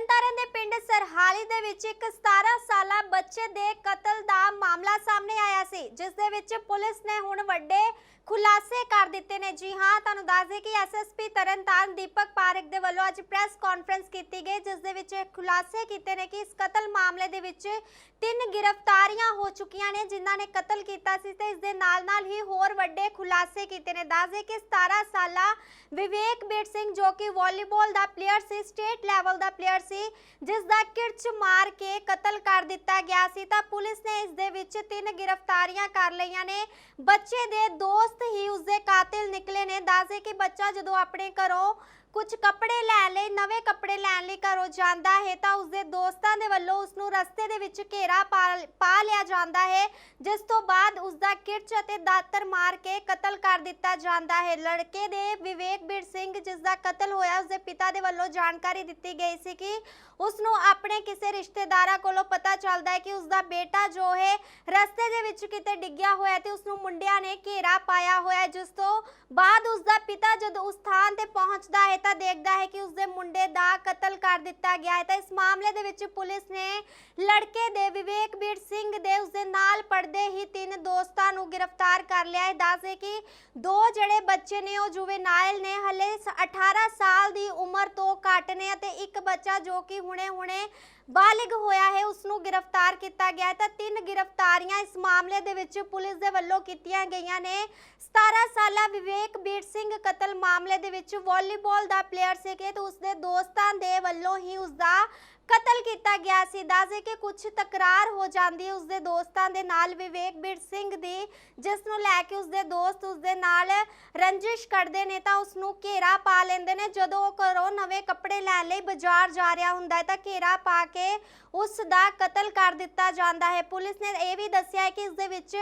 ਤਰਨਤਾਰਨ ਦੇ ਪਿੰਡ ਸਰਹਾਲੀ ਦੇ ਵਿੱਚ ਇੱਕ 17 ਸਾਲਾ ਬੱਚੇ ਦੇ ਕਤਲ ਦਾ ਮਾਮਲਾ ਸਾਹਮਣੇ ਆਇਆ ਸੀ, ਜਿਸ ਦੇ ਵਿੱਚ ਪੁਲਿਸ ਨੇ ਹੁਣ ਵੱਡੇ ਖੁਲਾਸੇ ਕਰ ਦਿੱਤੇ ਨੇ। ਜੀ ਹਾਂ, ਤੁਹਾਨੂੰ ਦੱਸ ਦੇ ਕਿ ਐਸਐਸਪੀ ਤਰਨਤਾਰਨ ਦੀਪਕ ਪਾਰਕ ਦੇ ਵੱਲੋਂ ਅੱਜ ਪ੍ਰੈਸ ਕਾਨਫਰੰਸ ਕੀਤੀ ਗਈ, ਜਿਸ ਦੇ ਵਿੱਚ ਖੁਲਾਸੇ ਕੀਤੇ ਨੇ ਕਿ ਇਸ ਕਤਲ ਮਾਮਲੇ ਦੇ ਵਿੱਚ ਤਿੰਨ ਗ੍ਰਿਫਤਾਰੀਆਂ ਹੋ ਚੁੱਕੀਆਂ ਨੇ, ਜਿਨ੍ਹਾਂ ਨੇ ਕਤਲ ਕੀਤਾ ਸੀ ਤੇ ਇਸ ਦੇ ਨਾਲ-ਨਾਲ ਹੀ ਹੋਰ ਵੱਡੇ ਖੁਲਾਸੇ ਕੀਤੇ ਨੇ। ਦੱਸ ਦੇ ਕਿ 17 ਸਾਲਾ ਵਿਵੇਕ ਬੇਟ ਸਿੰਘ ਜੋ ਕਿ ਵਾਲੀਬਾਲ ਦਾ ਪਲੇਅਰ ਸੀ ਸਟੇਟ ਲੈਵਲ ਦਾ ਪਲੇਅਰ ਸੀ, ਜਿਸ ਦਾ ਕਿਰਚ ਮਾਰ ਕੇ ਕਤਲ ਕਰ ਦਿੱਤਾ ਗਿਆ ਸੀ, ਤਾਂ ਪੁਲਿਸ ਨੇ ਇਸ ਦੇ ਵਿੱਚ ਤਿੰਨ ਗ੍ਰਿਫਤਾਰੀਆਂ ਕਰ ਲਈਆਂ ਨੇ। ਬੱਚੇ ਦੇ ਦੋਸਤ ਹੀ ਉਸਦੇ ਕਾਤਿਲ ਨਿਕਲੇ ਨੇ। ਦੱਸਦੇ ਕਿ ਬੱਚਾ ਜਦੋਂ ਆਪਣੇ ਘਰੋਂ ਕੁਝ ਕੱਪੜੇ ਲੈ ਲਈ ਨਵੇਂ ਕੱਪੜੇ ਲੈਣ ਲਈ ਘਰੋਂ ਜਾਂਦਾ ਹੈ ਤਾਂ ਉਸਦੇ ਦੋਸਤਾਂ ਦੇ ਵੱਲੋਂ ਉਸ ਨੂੰ ਰਸਤੇ ਦੇ ਵਿੱਚ ਘੇਰਾ ਪਾ ਲਿਆ ਜਾਂਦਾ ਹੈ, ਜਿਸ ਤੋਂ ਬਾਅਦ ਉਸਦਾ ਕਿਰਚ ਅਤੇ ਦਾਤਰ ਮਾਰ ਕੇ ਕਤਲ ਕਰ ਦਿੱਤਾ ਜਾਂਦਾ ਹੈ। ਲੜਕੇ ਦੇ ਵਿਵੇਕ ਬੀਰ ਸਿੰਘ ਜਿਸ ਦਾ ਕਤਲ ਹੋਇਆ, ਉਸਦੇ ਪਿਤਾ ਦੇ ਵੱਲੋਂ ਜਾਣਕਾਰੀ ਦਿੱਤੀ ਗਈ ਸੀ ਕਿ ਉਸ ਨੂੰ ਆਪਣੇ ਕਿਸੇ ਰਿਸ਼ਤੇਦਾਰਾਂ ਕੋਲੋਂ ਪਤਾ ਚੱਲਦਾ ਹੈ ਕਿ ਉਸਦਾ ਬੇਟਾ ਜੋ ਹੈ, ਰਸਤੇ ਦੇ ਵਿੱਚ ਕਿਤੇ ਡਿੱਗਿਆ ਹੋਇਆ ਤੇ ਉਸ ਨੂੰ ਮੁੰਡਿਆਂ ਨੇ ਘੇਰਾ ਪਾਇਆ ਹੋਇਆ, ਜਿਸ ਤੋਂ ਬਾਅਦ ਉਸਦਾ ਪਿਤਾ ਜਦੋਂ ਉਸ ਥਾਂ ਤੇ ਪਹੁੰਚਦਾ ਹੈ ਤਾਂ ਦੇਖਦਾ ਹੈ ਕਿ ਉਸਦੇ ਮੁੰਡੇ ਦਾ ਕਤਲ ਕਰ ਦਿੱਤਾ ਗਿਆ ਹੈ। ਤਾਂ ਇਸ ਮਾਮਲੇ ਦੇ ਵਿੱਚ ਪੁਲਿਸ ਨੇ ਲੜਕੇ ਦੇ ਵਿਵੇਕ ਬੀਰ ਸਿੰਘ ਦੇ ਉਸਦੇ ਨਾਲ ਪੜਦੇ ਹੀ ਤਿੰਨ ਦੋਸਤਾਂ ਨੂੰ ਗ੍ਰਿਫਤਾਰ ਕਰ ਲਿਆ ਹੈ। ਦੱਸਦੇ ਕਿ ਦੋ ਜਿਹੜੇ ਬੱਚੇ ਨੇ, ਉਹ ਜੁਵੇਨਾਈਲ ਨੇ, ਹਲੇ 18 ਸਾਲ ਦੀ ਉਮਰ ਤੋਂ ਘੱਟ ਨੇ ਅਤੇ ਇੱਕ ਬੱਚਾ ਜੋ ਕਿ ਹੁਣੇ-ਹੁਣੇ ਬਾਲਿਗ ਹੋਇਆ ਹੈ ਉਸ ਨੂੰ ਗ੍ਰਿਫਤਾਰ ਕੀਤਾ ਗਿਆ ਤਾਂ ਤਿੰਨ ਗ੍ਰਿਫਤਾਰੀਆਂ ਇਸ ਮਾਮਲੇ ਦੇ ਵਿੱਚ ਪੁਲਿਸ ਦੇ ਵੱਲੋਂ ਕੀਤੀਆਂ ਗਈਆਂ ਨੇ। 17 ਸਾਲਾ ਵਿਵੇਕ ਬੀਰ ਸਿੰਘ ਕਤਲ ਮਾਮਲੇ ਦੇ ਵਿੱਚ ਵਾਲੀਬਾਲ ਦਾ ਪਲੇਅਰ ਸੀ ਕਿ ਤੇ ਉਸਦੇ ਦੋਸਤਾਂ ਦੇ ਵੱਲੋਂ ਹੀ ਉਸਦਾ ਕਤਲ ਕੀਤਾ ਗਿਆ ਸੀ। ਦੱਸਦੇ ਕਿ ਕੁਝ ਤਕਰਾਰ ਹੋ ਜਾਂਦੀ ਹੈ। ਉਸਦੇ ਦੋਸਤਾਂ ਦੇ ਨਾਲ ਵਿਵੇਕ ਬੀਰ ਸਿੰਘ ਦੀ, ਜਿਸ ਨੂੰ ਲੈ ਕੇ ਉਸਦੇ ਦੋਸਤ ਉਸਦੇ ਨਾਲ ਰੰਜਿਸ਼ ਕਰਦੇ ਨੇ, ਤਾਂ ਉਸ ਨੂੰ ਘੇਰਾ ਪਾ ਲੈਂਦੇ ਨੇ। ਜਦੋਂ ਉਹ ਘਰੋਂ ਨਵੇਂ ਕੱਪੜੇ ਲੈਣ ਲਈ ਬਾਜ਼ਾਰ ਜਾ ਰਿਹਾ ਹੁੰਦਾ ਹੈ, ਤਾਂ ਘੇਰਾ ਪਾ ਕੇ ਉਸ ਦਾ ਕਤਲ ਕਰ ਦਿੱਤਾ ਜਾਂਦਾ ਹੈ। ਪੁਲਿਸ ਨੇ ਇਹ ਵੀ ਦੱਸਿਆ ਹੈ ਕਿ ਇਸ ਦੇ ਵਿੱਚ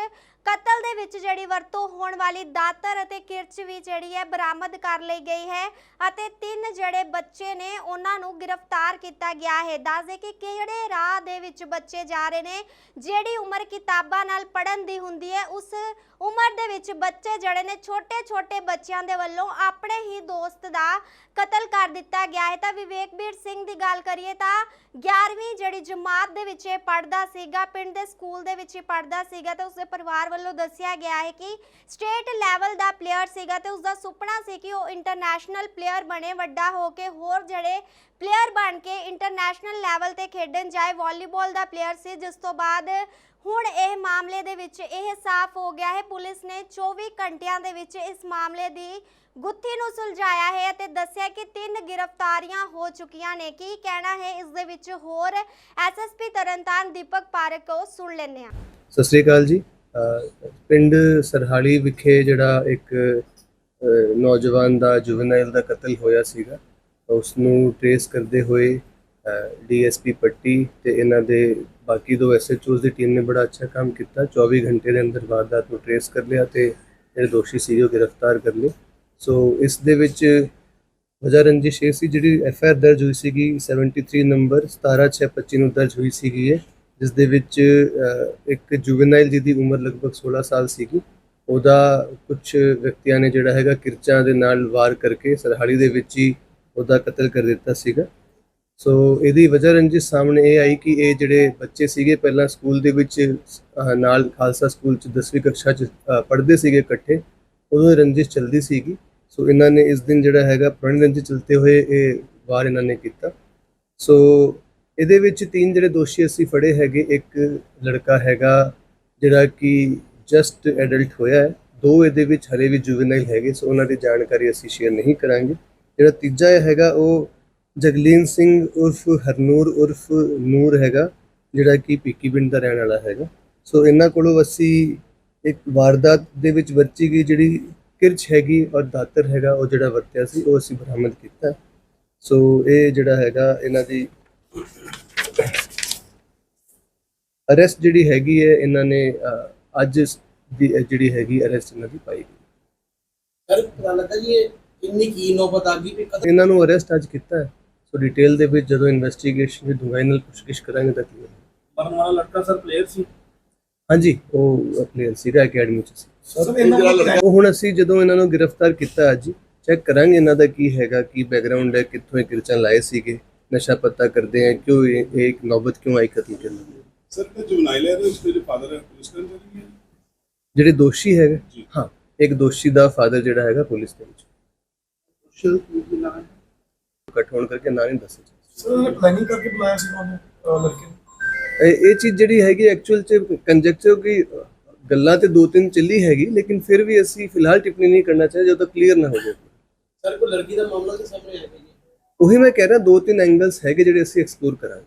ਕਤਲ ਦੇ ਵਿੱਚ ਜਿਹੜੀ ਵਰਤੋਂ ਹੋਣ ਵਾਲੀ ਦਾਤਰ ਅਤੇ ਕਿਰਚ ਵੀ ਜਿਹੜੀ ਹੈ, ਬਰਾਮਦ ਕਰ ਲਈ ਗਈ ਹੈ ਅਤੇ ਤਿੰਨ ਜਿਹੜੇ ਬੱਚੇ ਨੇ, ਉਹਨਾਂ ਨੂੰ ਗ੍ਰਿਫਤਾਰ ਕੀਤਾ ਗਿਆ ਹੈ। ਦੱਸਦੇ ਕਿ ਕਿਹੜੇ ਰਾਹ ਦੇ ਵਿੱਚ ਬੱਚੇ ਜਾ ਰਹੇ ਨੇ? ਜਿਹੜੀ ਉਮਰ ਕਿਤਾਬਾਂ ਨਾਲ ਪੜਨ ਦੀ ਹੁੰਦੀ ਹੈ, ਉਸ ਉਮਰ ਦੇ ਵਿੱਚ ਬੱਚੇ ਜਿਹੜੇ ਨੇ ਛੋਟੇ ਛੋਟੇ ਬੱਚਿਆਂ ਦੇ ਵੱਲੋਂ ਆਪਣੇ ਹੀ ਦੋਸਤ ਦਾ ਕਤਲ ਕਰ ਦਿੱਤਾ ਗਿਆ ਹੈ। ਤਾਂ ਵਿਵੇਕਵੀਰ ਸਿੰਘ ਦੀ ਗੱਲ ਕਰੀਏ ਤਾਂ 11ਵੀਂ ਜਿਹੜੀ ਜਮਾਤ ਦੇ ਵਿੱਚ ਇਹ ਪੜਦਾ ਸੀਗਾ, ਪਿੰਡ ਦੇ ਸਕੂਲ ਦੇ ਵਿੱਚ ਹੀ ਪੜਦਾ ਸੀਗਾ ਤੇ ਉਸਦੇ ਪਰਿਵਾਰ ਵੱਲੋਂ ਦੱਸਿਆ ਗਿਆ ਹੈ ਕਿ ਸਟੇਟ ਲੈਵਲ ਦਾ ਪਲੇਅਰ ਸੀਗਾ ਤੇ ਉਸਦਾ ਸੁਪਨਾ ਸੀ ਕਿ ਉਹ ਇੰਟਰਨੈਸ਼ਨਲ ਪਲੇਅਰ ਬਣੇ, ਵੱਡਾ ਹੋ ਕੇ ਹੋਰ ਜਿਹੜੇ ਪਲੇਅਰ ਬਣ ਕੇ ਇੰਟਰਨੈਸ਼ਨਲ ਲੈਵਲ ਤੇ ਖੇਡਣ ਜਾਏ। ਵਾਲੀਬਾਲ ਦਾ ਪਲੇਅਰ ਸੀ, ਜਿਸ ਤੋਂ ਬਾਅਦ ਹੁਣ ਇਹ ਮਾਮਲੇ ਦੇ ਵਿੱਚ ਇਹ ਸਾਫ਼ ਹੋ ਗਿਆ ਹੈ। ਪੁਲਿਸ ਨੇ 24 ਘੰਟਿਆਂ ਦੇ ਵਿੱਚ ਇਸ ਮਾਮਲੇ ਦੀ ਗੁੱਥੀ ਨੂੰ ਸੁਲਝਾਇਆ ਹੈ ਅਤੇ ਦੱਸਿਆ ਕਿ ਤਿੰਨ ਗ੍ਰਿਫਤਾਰੀਆਂ ਹੋ ਚੁੱਕੀਆਂ ਨੇ। ਕੀ ਕਹਿਣਾ ਹੈ? ਇਸ ਦੇ ਵਿੱਚ ਹੋਰ ਐਸਐਸਪੀ ਤਰਨਤਾਰਨ ਦੀਪਕ ਪਾਰਕ ਕੋ ਸੁਣ ਲੈਂਦੇ ਹਾਂ। ਸਤਿ ਸ੍ਰੀ ਅਕਾਲ ਜੀ। ਪਿੰਡ ਸਰਹਾਲੀ ਵਿਖੇ ਜਿਹੜਾ ਇੱਕ ਨੌਜਵਾਨ ਦਾ ਜੁਵਨਾਈਲ ਦਾ ਕਤਲ ਹੋਇਆ ਸੀਗਾ, ਉਸ ਨੂੰ ਟ੍ਰੇਸ ਕਰਦੇ ਹੋਏ ਡੀਐਸਪੀ ਪੱਟੀ ਤੇ ਇਹਨਾਂ ਦੇ ਬਾਕੀ ਦੋ ਐਸਐਚਓਸ ਦੀ ਟੀਮ ਨੇ ਬੜਾ ਅੱਛਾ ਕੰਮ ਕੀਤਾ। 24 ਘੰਟੇ ਦੇ ਅੰਦਰ ਵਾਰਦਾਤ ਨੂੰ ਟ੍ਰੇਸ ਕਰ ਲਿਆ ਤੇ ਜਿਹੜੇ ਦੋਸ਼ੀ ਸੀ ਉਹ ਗ੍ਰਿਫਤਾਰ ਕਰ ਲਏ। ਸੋ ਇਸ ਦੇ ਵਿੱਚ ਵਜਾ ਰੰਜਿਸ਼ ਇਹ ਸੀ ਜਿਹੜੀ ਐਫ ਆਰ ਦਰਜ ਹੋਈ ਸੀਗੀ 73 ਨੰਬਰ 17625 ਨੂੰ ਦਰਜ ਹੋਈ ਸੀਗੀ ਇਹ ਜਿਸ ਦੇ ਵਿੱਚ ਅਹ, ਇੱਕ ਜੁਵਨਾਈਲ ਜਿਹਦੀ ਉਮਰ ਲਗਭਗ 16 ਸਾਲ ਸੀਗੀ। ਉਹਦਾ ਕੁਝ ਵਿਅਕਤੀਆਂ ਨੇ ਜਿਹੜਾ ਹੈਗਾ ਕਿਰਚਾਂ ਦੇ ਨਾਲ ਵਾਰ ਕਰਕੇ ਸਰਹਾਲੀ ਦੇ ਵਿੱਚ ਹੀ ਉਹਦਾ ਕਤਲ ਕਰ ਦਿੱਤਾ ਸੀਗਾ। ਸੋ ਇਹਦੀ ਵਜ੍ਹਾ ਰੰਜਿਸ਼ ਸਾਹਮਣੇ ਇਹ ਆਈ ਕਿ ਇਹ ਜਿਹੜੇ ਬੱਚੇ ਸੀਗੇ ਪਹਿਲਾਂ ਸਕੂਲ ਦੇ ਵਿੱਚ ਨਾਲ ਖਾਲਸਾ ਸਕੂਲ ਚ 10ਵੀਂ ਕਕਸ਼ਾ ਚ ਪੜ੍ਹਦੇ ਸੀਗੇ ਇਕੱਠੇ, ਉਦੋਂ ਇਹ ਰੰਜਿਸ਼ ਚੱਲਦੀ ਸੀਗੀ। ਸੋ ਇਹਨਾਂ ਨੇ ਇਸ ਦਿਨ ਜਿਹੜਾ ਹੈਗਾ ਪੁਰਾਣੀ ਰੰਜਿਸ਼ ਚਲਤੇ ਹੋਏ ਇਹ ਵਾਰ ਇਹਨਾਂ ਨੇ ਕੀਤਾ। ਸੋ ਇਹਦੇ ਵਿੱਚ ਤਿੰਨ ਜਿਹੜੇ ਦੋਸ਼ੀ ਅਸੀਂ ਫੜੇ ਹੈਗੇ, ਇੱਕ ਲੜਕਾ ਹੈਗਾ ਜਿਹੜਾ ਕਿ ਜਸਟ ਐਡਲਟ ਹੋਇਆ ਹੈ। ਦੋ ਇਹਦੇ ਵਿੱਚ ਹਰੇ ਵੀ ਜੁਵਨਾਈਲ ਹੈਗੇ, ਸੋ ਉਹਨਾਂ ਦੀ ਜਾਣਕਾਰੀ ਅਸੀਂ ਸ਼ੇਅਰ ਨਹੀਂ ਕਰਾਂਗੇ। ਜਿਹੜਾ ਤੀਜਾ ਹੈਗਾ, ਉਹ ਜਗਲੀਨ ਸਿੰਘ ਉਰਫ ਹਰਨੂਰ ਉਰਫ ਨੂਰ ਹੈਗਾ ਜਿਹੜਾ ਕਿ ਪੀਕੀ ਪਿੰਡ ਦਾ ਰਹਿਣ ਵਾਲਾ ਹੈਗਾ। ਸੋ ਇਹਨਾਂ ਕੋਲੋਂ ਅਸੀਂ ਇੱਕ ਵਾਰਦਾਤ ਦੇ ਵਿੱਚ ਵਰਤੀ ਗਈ ਜਿਹੜੀ ਕਿਰਚ ਹੈਗੀ ਔਰ ਦਾਤਰ ਹੈਗਾ ਉਹ ਜਿਹੜਾ ਵਰਤਿਆ ਸੀ ਉਹ ਅਸੀਂ ਬਰਾਮਦ ਕੀਤਾ। ਸੋ ਇਹ ਜਿਹੜਾ ਹੈਗਾ ਇਹਨਾਂ ਦੀ ਅਰੈਸਟ ਜਿਹੜੀ ਹੈਗੀ ਹੈ ਇਹਨਾਂ ਨੇ ਅੱਜ ਦੀ ਜਿਹੜੀ ਹੈਗੀ ਅਰੈਸਟ ਇਹਨਾਂ ਦੀ ਪਾਈ ਗਈ। ਸਰ ਪਤਾ ਲੱਗਾ ਜੀ ਇਹ ਇੰਨੀ ਕੀ ਨੌਬਤ ਆ ਗਈ ਇਹਨਾਂ ਨੂੰ ਅਰੈਸਟ ਅੱਜ ਕੀਤਾ ਹੈ। ਸੋ ਡਿਟੇਲ ਦੇ ਵਿੱਚ ਜਦੋਂ ਇਨਵੈਸਟੀਗੇਸ਼ਨ ਦੀ ਡੂੰਘਾਈ ਨਾਲ ਪੁੱਛਗਿੱਛ ਕਰਾਂਗੇ ਤਾਂ ਕੀ ਮਰਨ ਵਾਲਾ ਲੜਕਾ ਸਰ ਪਲੇਅਰ ਸੀ। ਹਾਂਜੀ ਉਹ ਪਲੇਅਰ ਸੀਗਾ ਅਕੈਡਮੀ ਚ ਸੀ। ਸਰ ਇਹਨਾਂ ਨੂੰ ਉਹ ਹੁਣ ਅਸੀਂ ਜਦੋਂ ਇਹਨਾਂ ਨੂੰ ਗ੍ਰਿਫਤਾਰ ਕੀਤਾ ਅੱਜ ਚੈੱਕ ਕਰਾਂਗੇ ਇਹਨਾਂ ਦਾ ਕੀ ਹੈਗਾ ਕੀ ਬੈਕਗ੍ਰਾਉਂਡ ਹੈ ਕਿੱਥੋਂ ਇਹ ਕਿਰਚਾਂ ਲਾਏ ਸੀਗੇ ਨਸ਼ਾ ਪੱਤਾ ਕਰਦੇ ਆ ਕਿਉਂ ਇਹ ਇੱਕ ਨੌਬਤ ਕਿਉਂ ਆਈ ਕਤਲ ਕਰਨ ਦੀ ਸਰ ਤੇ ਜੁਵਨਾਈਲ ਹੈ ਉਸਦੇ ਜੋ ਫਾਦਰ ਹੈ ਪੁਲਿਸ ਕਰਮਚਾਰੀ ਹੈ। ਜਿਹੜੇ ਦੋਸ਼ੀ ਹੈਗੇ। ਹਾਂ ਇੱਕ ਦੋਸ਼ੀ ਦਾ ਫਾਦਰ ਜਿਹੜਾ ਹੈਗਾ ਪੁਲਿਸ ਦੇ ਵਿੱਚ। ਇਕੱਠ ਹੋਣ ਕਰਕੇ ਨਾਂ ਨਹੀਂ ਦੱਸਿਆ ਸਰ ਪਲੈਨਿੰਗ ਕਰਕੇ ਬੁਲਾਇਆ ਸੀ ਉਹਨੂੰ ਅਹ ਲੜਕੇ ਨੂੰ? ਇਹ ਇਹ ਚੀਜ਼ ਜਿਹੜੀ ਹੈਗੀ ਐਕਚੁਅਲ ਚ ਕੰਜੈਕਚਰ ਕੀ ਗੱਲਾਂ ਤੇ ਦੋ ਤਿੰਨ ਚੱਲੀ ਹੈਗੀ ਲੇਕਿਨ ਫਿਰ ਵੀ ਅਸੀਂ ਫਿਲਹਾਲ ਟਿੱਪਣੀ ਨਹੀਂ ਕਰਨਾ ਚਾਹੀਦਾ ਜਦੋਂ ਤੱਕ ਕਲੀਅਰ ਨਾ ਹੋ ਜਾਏ ਸਰ ਕੋਈ ਲੜਕੀ ਦਾ ਮਾਮਲਾ ਤੇ ਸਾਹਮਣੇ ਆਇਆ ਜੀ ਉਹੀ ਮੈਂ ਕਹਿ ਰਿਹਾ ਦੋ ਤਿੰਨ ਐਂਗਲਸ ਹੈਗੇ ਜਿਹੜੇ ਅਸੀਂ ਐਕਸਪਲੋਰ ਕਰਾਂਗੇ।